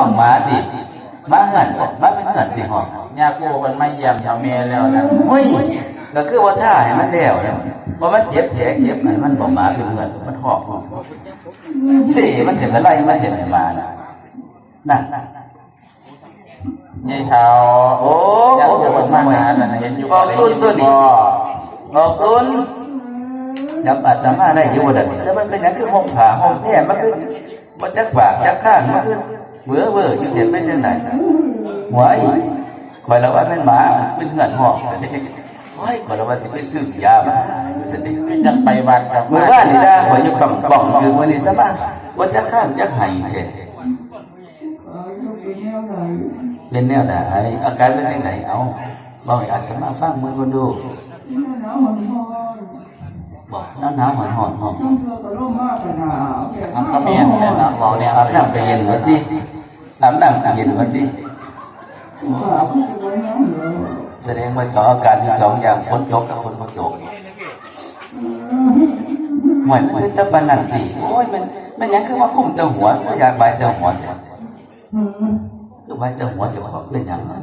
ห้องหมาดิหมาเหือนบ่หมาเป็นเหือนที่ห้องญาติผู้คนมาเยี่ยมเจ้าแม่แล้วนะโอ้ยก็คือว่าท่าให้มันแล้วเนี่ยว่ามันเจ็บแผลเจ็บนั่นมันบ่หมาเป็นเหือนมันหอกสิมันเห็นอะไรมันเห็นให้มาน่ะนั่นยายเขาโอ้ญาติโอ้ผู้คนมาหาน่ะเห็นอยู่ออกต้นตัวนี้ออกต้นจำอาตมาได้อยู่ว่าดันนี่ซะมันเป็นหยังคือห้องผ่าห้องแพร่มันคือบ่จักปากจักข้างมันคือ เบื่อเบื่ออยู่เห็นเป็นจังไดหัวอีคอยละว่าเป็นหมาเป็นเหือนหอกซะเด้โอ้ยคอยละว่าสิไปซื้อยามาทาอยู่ซะเด้คือจังไปวัดกับเมื่อว่านนี่ได้ขอยจะป่องป่องคือมื้อนี้ซะบ้างว่าจักข้างจักไห้แท้เป็นแนวใดอาการเป็นจังไดเอาบ่ให้อาตมาฟังมื้อคนดูบอกน้ำหนาวหอนหอนหอนมันก็เมียนแม่นะบอกเนี่ยอาบน้ำก็เย็นกว่าที่ อาบน้ำก็เย็นว่าที่แสดงว่าจาอาการที่สองอย่างฝนตกกับฝนบ่ตกหวยมันคือตะปานนันตีโอ้ยมันมันยังคือว่าคุ้มตะหัวก็อยากใบตะหัวเนี่ยคือใบตะหัวจะว่าเป็นอย่างนั้น